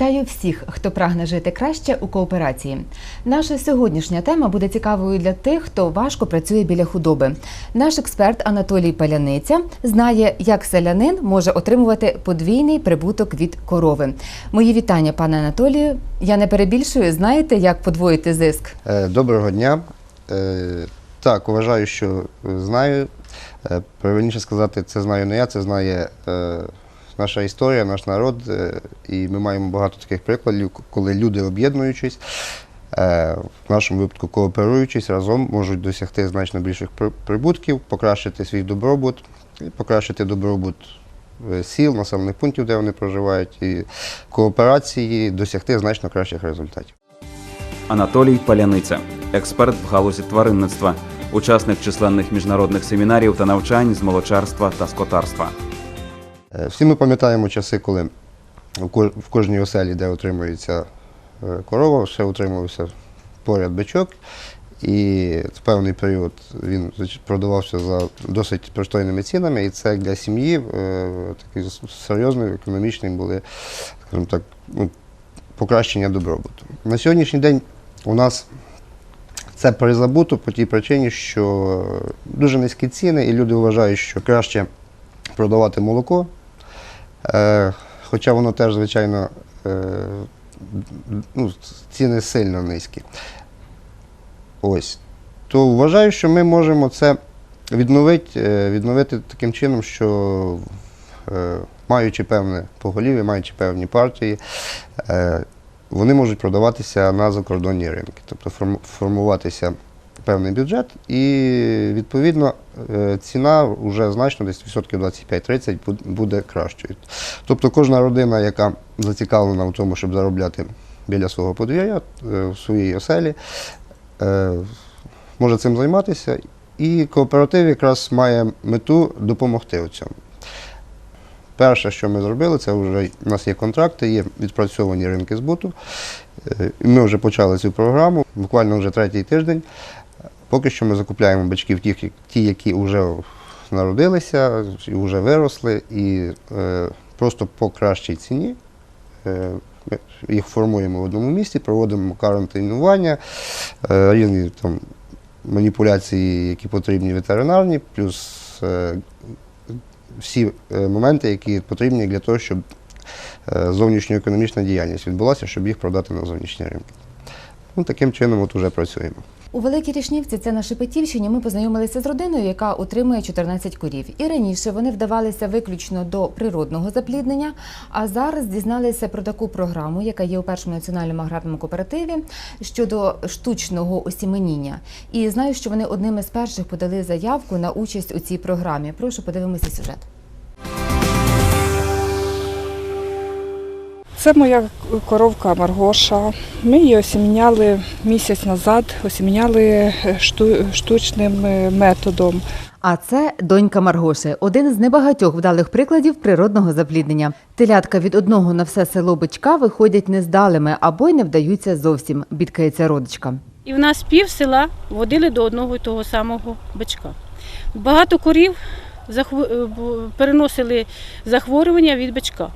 Вітаю всіх, хто прагне жити краще у кооперації. Наша сьогоднішня тема буде цікавою для тих, хто важко працює біля худоби. Наш експерт Анатолій Паляниця знає, як селянин може отримувати подвійний прибуток від корови. Мої вітання, пане Анатолію. Я не перебільшую. Знаєте, як подвоїти зиск? Е, Доброго дня. Е, Так, вважаю, що знаю. Е, Правильніше сказати, це знаю не я, це знає наша історія, наш народ. е, І ми маємо багато таких прикладів, коли люди, об'єднуючись, е, в нашому випадку кооперуючись, разом можуть досягти значно більших прибутків, покращити свій добробут, покращити добробут е, сіл, населених пунктів, де вони проживають, і кооперації досягти значно кращих результатів. Анатолій Паляниця, експерт в галузі тваринництва, учасник численних міжнародних семінарів та навчань з молочарства та скотарства. Е, Всі ми пам'ятаємо часи, коли в кожній оселі, де отримується е, корова, ще утримувався поряд бичок. І в певний період він продавався за досить пристойними цінами, і це для сім'ї е, такий серйозний економічний були, скажімо так, ну, покращення добробуту. На сьогоднішній день у нас це призабуто по тій причині, що дуже низькі ціни, і люди вважають, що краще продавати молоко, хоча воно теж, звичайно, е, ну, ціни сильно низькі. Ось. То вважаю, що ми можемо це відновити, е, відновити таким чином, що е, маючи певне поголів'я, маючи певні партії, е, вони можуть продаватися на закордонні ринки, тобто форм- формуватися певний бюджет, і відповідно е, ціна вже значно десь відсотків 25-30 буде кращою. Тобто кожна родина, яка зацікавлена в тому, щоб заробляти біля свого подвір'я е, в своїй оселі, е, може цим займатися. І кооператив якраз має мету допомогти у цьому. Перше, що ми зробили, це вже у нас є контракти, є відпрацьовані ринки збуту. Ми вже почали цю програму, буквально вже третій тиждень. Поки що ми закупляємо бичків ті, ті які вже народилися, вже виросли, і е, просто по кращій ціні. Е, їх формуємо в одному місці, проводимо карантинування, е, різні там маніпуляції, які потрібні ветеринарні, плюс е, всі е, моменти, які потрібні для того, щоб е, зовнішньоекономічна діяльність відбулася, щоб їх продати на зовнішні ринки. Ну, таким чином от уже працюємо. У Великій Рішнівці, це на Шепетівщині, ми познайомилися з родиною, яка утримує 14 корів. І раніше вони вдавалися виключно до природного запліднення, а зараз дізналися про таку програму, яка є у першому національному аграрному кооперативі щодо штучного осіменіння. І знаю, що вони одними з перших подали заявку на участь у цій програмі. Прошу подивимося сюжет. Це моя коровка Маргоша. Ми її осіміняли місяць назад, осіміняли штучним е, методом. А це донька Маргоши, один з небагатьох вдалих прикладів природного запліднення. Телятка від одного на все село бичка виходять нездалими або й не вдаються зовсім, бідкається родичка. І в нас пів села водили до одного і того самого бичка. Багато корів е, переносили захворювання від бичка.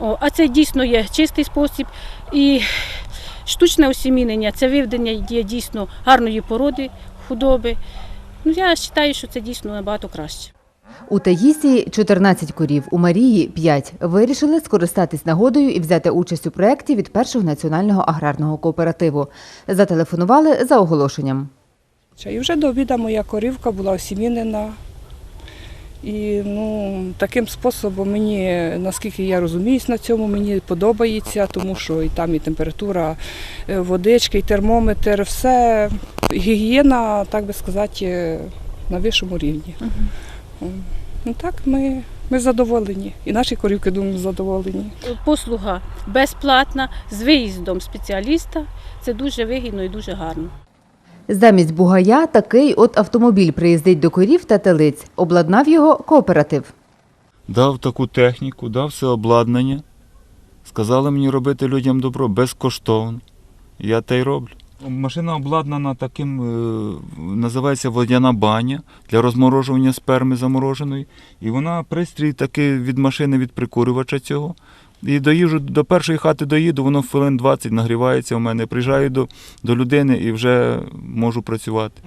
О, а це дійсно є чистий спосіб. І штучне осімінення це виведення є дійсно гарної породи, худоби. Ну, я вважаю, що це дійсно набагато краще. У Таїсії 14 корів, у Марії 5. Вирішили скористатись нагодою і взяти участь у проєкті від першого національного аграрного кооперативу. Зателефонували за оголошенням. І вже до обіда моя корівка була осімінена. І ну, таким способом мені, наскільки я розуміюсь на цьому, мені подобається, тому що і там і температура е, водички, і термометр, все гігієна, так би сказати, на вищому рівні. Ну так, ми, ми задоволені. І наші корівки, думаю, задоволені. Послуга безплатна з виїздом спеціаліста. Це дуже вигідно і дуже гарно. Замість бугая такий от автомобіль приїздить до корів та телиць. Обладнав його кооператив. дав таку техніку, дав все обладнання. Сказали мені робити людям добро безкоштовно. Я те й роблю. Машина обладнана таким, е, називається водяна баня для розморожування сперми замороженої. І вона пристрій такий від машини від прикурювача цього. І доїжджу до першої хати доїду, воно хвилин 20 нагрівається у мене. Приїжджаю до, до людини і вже можу працювати.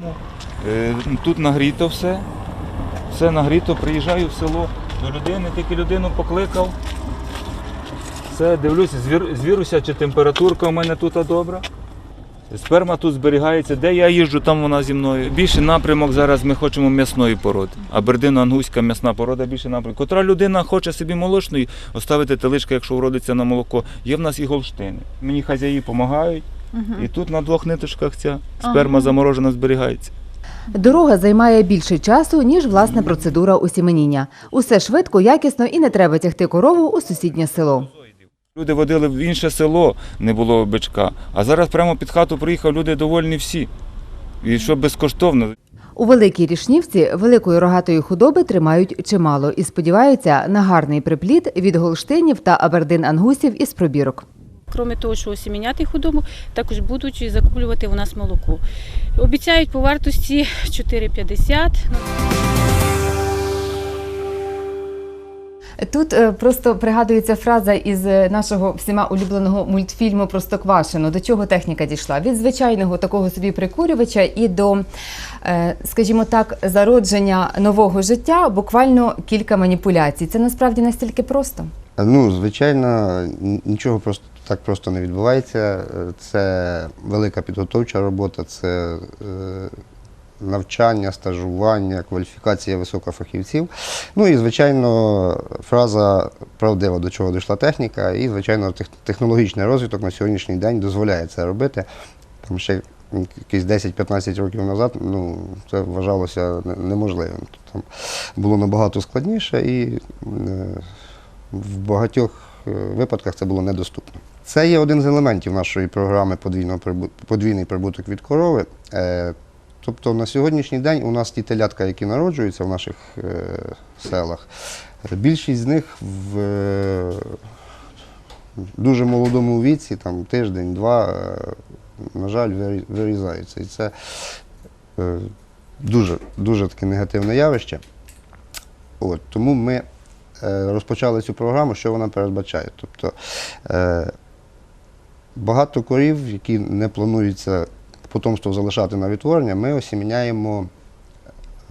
Е, Тут нагріто все. Все нагріто, приїжджаю в село до людини, тільки людину покликав. Все, дивлюся, звір, звіруся, чи температурка у мене тут добра. Сперма тут зберігається. Де я їжджу, там вона зі мною. Більше напрямок зараз ми хочемо м'ясної породи. Абердино-ангуська м'ясна порода більше напрямок. Котра людина хоче собі молочної, оставити телишка, якщо вродиться на молоко. Є в нас і голштини. Мені хазяї допомагають. І тут на двох ниточках ця сперма Ага. заморожена зберігається. Дорога займає більше часу, ніж власне процедура осіменіння. Усе швидко, якісно і не треба тягти корову у сусіднє село. Люди водили в інше село, не було бичка. А зараз прямо під хату приїхав, люди довольні всі. І що безкоштовно. У Великій Рішнівці великої рогатої худоби тримають чимало і сподіваються на гарний приплід від голштинів та абердин-ангусів із пробірок. Крім того, що осіміняти худобу, також будуть закуплювати у нас молоко. Обіцяють по вартості 4,50. Тут е, просто пригадується фраза із е, нашого всіма улюбленого мультфільму Простоквашино. До чого техніка дійшла? Від звичайного такого собі прикурювача і до, е, скажімо так, зародження нового життя буквально кілька маніпуляцій. Це насправді настільки просто. Ну, звичайно, нічого просто так просто не відбувається. Це велика підготовча робота, це навчання, стажування, кваліфікація високофахівців. Ну і, звичайно, фраза правдива, до чого дійшла техніка, і, звичайно, технологічний розвиток на сьогоднішній день дозволяє це робити. Тому що якісь 10-15 років назад ну, це вважалося неможливим. Там було набагато складніше і е, в багатьох е, випадках це було недоступно. Це є один з елементів нашої програми подвійний прибуток від корови. Тобто на сьогоднішній день у нас ті телятка, які народжуються в наших е, селах, більшість з них в е, дуже молодому віці, там тиждень-два, е, на жаль, вирізаються. І це е, дуже, дуже таке негативне явище. От, тому ми е, розпочали цю програму, що вона передбачає. Тобто е, багато корів, які не плануються потомство залишати на відтворення, ми осіміняємо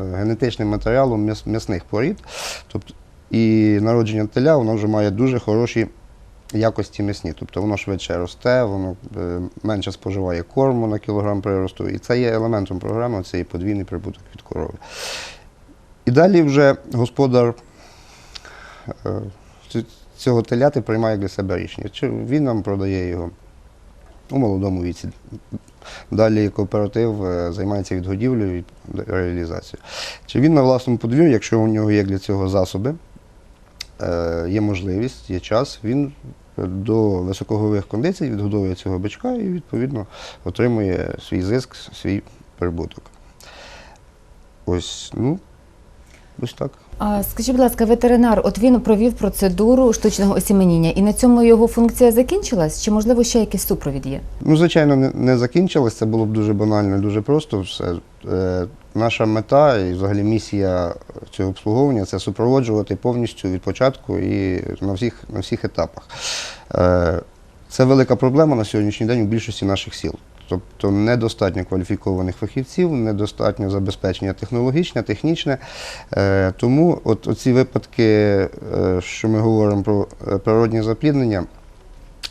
е, генетичним матеріалом м'яс- м'ясних порід. Тобто, і народження теля воно вже має дуже хороші якості м'ясні. Тобто воно швидше росте, воно е, менше споживає корму на кілограм приросту. І це є елементом програми, це є подвійний прибуток від корови. І далі вже господар е, цього теляти приймає для себе рішення. Чи він нам продає його у молодому віці. Далі кооператив е, займається відгодівлею і реалізацією. Чи він на власному подвір'ї, якщо у нього є для цього засоби, е, є можливість, є час, він до високогових кондицій відгодовує цього бичка і відповідно отримує свій зиск, свій прибуток. Ось, ну, ось так. А скажіть, будь ласка, ветеринар, от він провів процедуру штучного осіменіння, і на цьому його функція закінчилась? Чи можливо ще якийсь супровід є? Ну, звичайно, не, не закінчилось, це було б дуже банально дуже просто все. Е, наша мета і взагалі місія цього обслуговування це супроводжувати повністю від початку і на всіх, на всіх етапах. Е, це велика проблема на сьогоднішній день у більшості наших сіл. Тобто недостатньо кваліфікованих фахівців, недостатньо забезпечення технологічне, технічне. Е, тому от оці випадки, е, що ми говоримо про е, природні запліднення,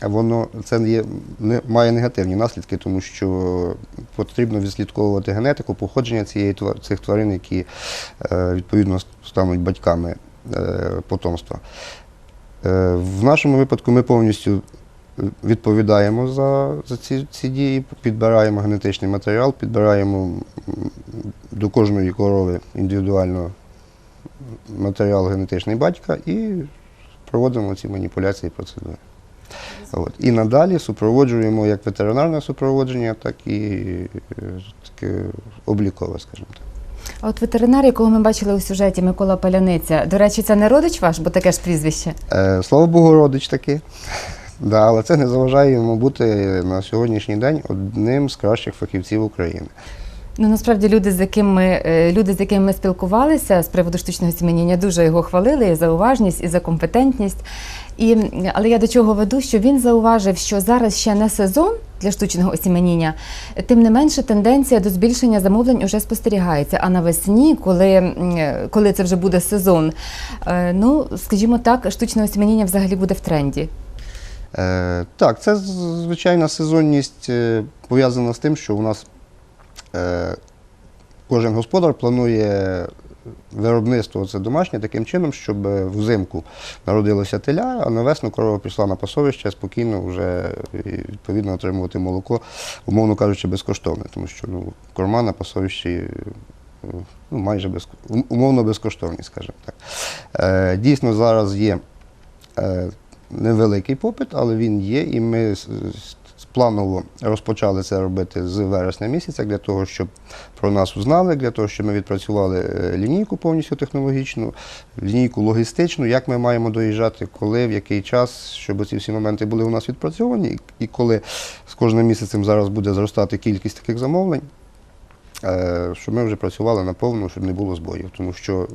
воно це є, не, має негативні наслідки, тому що потрібно відслідковувати генетику, походження цієї цих тварин, які відповідно стануть батьками потомства. В нашому випадку ми повністю відповідаємо за, за ці, ці дії, підбираємо генетичний матеріал, підбираємо до кожної корови індивідуально матеріал генетичний батька і проводимо ці маніпуляції і процедури. От. І надалі супроводжуємо як ветеринарне супроводження, так і е, таке облікове, скажімо так. А от ветеринар, якого ми бачили у сюжеті Микола Паляниця, до речі, це не родич ваш, бо таке ж прізвище. Е, слава Богу, родич таки. Да, але це не заважає йому бути на сьогоднішній день одним з кращих фахівців України. Ну насправді люди, з якими е, люди, з якими ми спілкувалися з приводу штучного сім'яніння, дуже його хвалили і за уважність, і за компетентність. І, але я до чого веду, що він зауважив, що зараз ще не сезон для штучного осіменіння, тим не менше тенденція до збільшення замовлень уже спостерігається. А навесні, коли, е, коли це вже буде сезон, е, ну скажімо так, штучне осіменіння взагалі буде в тренді. Е, так, це звичайна сезонність е, пов'язана з тим, що у нас е, кожен господар планує виробництво це домашнє таким чином, щоб взимку народилося теля, а на весну корова пішла на пасовище спокійно вже відповідно отримувати молоко, умовно кажучи, безкоштовне, тому що ну, корма на пасовищі ну, майже без, умовно безкоштовні, скажімо так. Дійсно, зараз є. Невеликий попит, але він є, і ми планово розпочали це робити з вересня місяця для того, щоб про нас узнали, для того, щоб ми відпрацювали е, лінійку повністю технологічну, лінійку логістичну, як ми маємо доїжджати, коли, в який час, щоб ці всі моменти були у нас відпрацьовані, і- і коли з кожним місяцем зараз буде зростати кількість таких замовлень. е, Щоб ми вже працювали наповну, щоб не було збоїв, тому що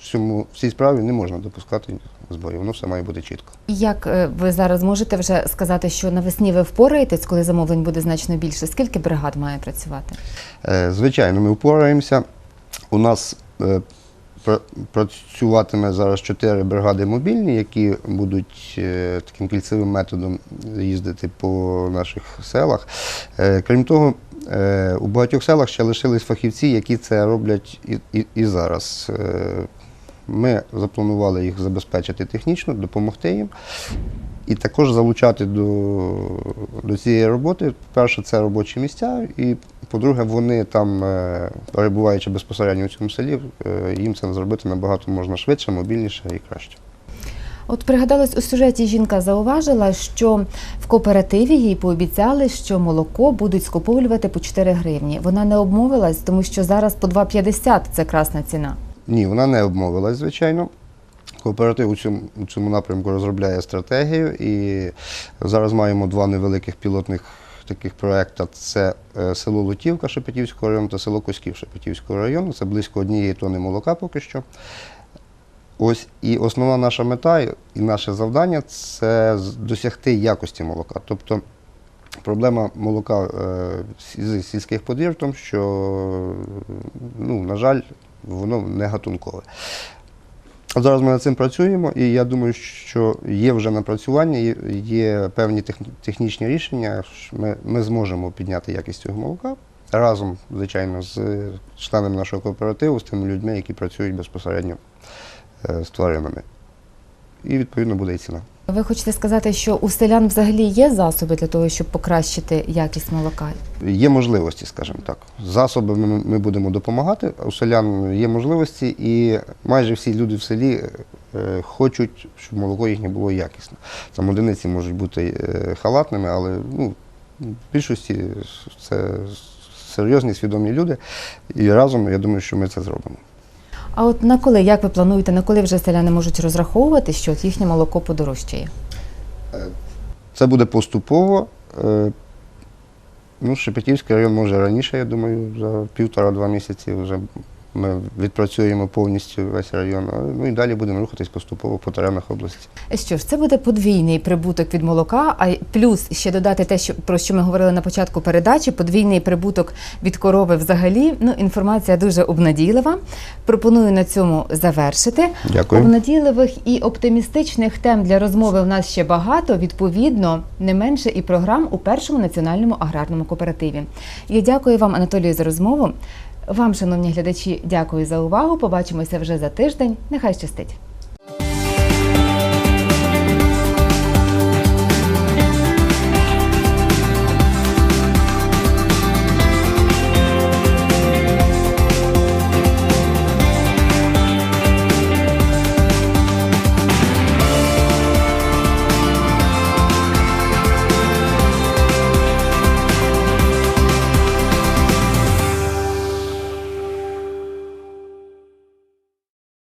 м, в цьому в цій справі не можна допускати збоїв, воно все має бути чітко. Як е, ви зараз можете вже сказати, що навесні ви впораєтесь, коли замовлень буде значно більше? Скільки бригад має працювати? Е, Звичайно, ми впораємося. У нас е, працюватиме зараз чотири бригади мобільні, які будуть таким кільцевим методом їздити по наших селах. Крім того, у багатьох селах ще лишились фахівці, які це роблять і, і, і зараз. Ми запланували їх забезпечити технічно, допомогти їм. І також залучати до, до цієї роботи. Перше, це робочі місця, і по-друге, вони там, е, перебуваючи безпосередньо у цьому селі, е, їм це зробити набагато можна швидше, мобільніше і краще. От пригадалось у сюжеті жінка зауважила, що в кооперативі їй пообіцяли, що молоко будуть скуповувати по 4 гривні. Вона не обмовилась, тому що зараз по 2,50 це красна ціна. Ні, вона не обмовилась, звичайно. Кооператив у цьому, у цьому напрямку розробляє стратегію, і зараз маємо два невеликих пілотних таких проекти. Це е, село Лутівка Шепетівського району та село Коськів Шепетівського району. Це близько однієї тони молока поки що. Ось і основна наша мета і наше завдання це досягти якості молока. Тобто проблема молока е, з сільських подвір в тому, що, ну, на жаль, воно не гатункове. Зараз ми над цим працюємо, і я думаю, що є вже напрацювання, є, певні технічні рішення. Ми, ми зможемо підняти якість цього молока разом, звичайно, з членами нашого кооперативу, з тими людьми, які працюють безпосередньо е, з тваринами. І відповідно буде і ціна. Ви хочете сказати, що у селян взагалі є засоби для того, щоб покращити якість молока? Є можливості, скажімо так. Засобами ми, ми будемо допомагати. У селян є можливості, і майже всі люди в селі е, хочуть, щоб молоко їхнє було якісне. Там одиниці можуть бути е, халатними, але ну, в більшості це серйозні, свідомі люди. І разом я думаю, що ми це зробимо. А от на коли, як ви плануєте, на коли вже селяни можуть розраховувати, що от їхнє молоко подорожчає? Це буде поступово. Е, Ну, Шепетівський район може раніше, я думаю, за півтора-два місяці вже ми відпрацюємо повністю весь район. Ну і далі будемо рухатись поступово по теренах області. Що ж, це буде подвійний прибуток від молока, а плюс ще додати те, що про що ми говорили на початку передачі, подвійний прибуток від корови взагалі. Ну, інформація дуже обнадійлива. Пропоную на цьому завершити. Дякую. Обнадійливих і оптимістичних тем для розмови в нас ще багато. Відповідно, не менше і програм у першому національному аграрному кооперативі. Я дякую вам, Анатолію, за розмову. Вам, шановні глядачі, дякую за увагу. Побачимося вже за тиждень. Нехай щастить.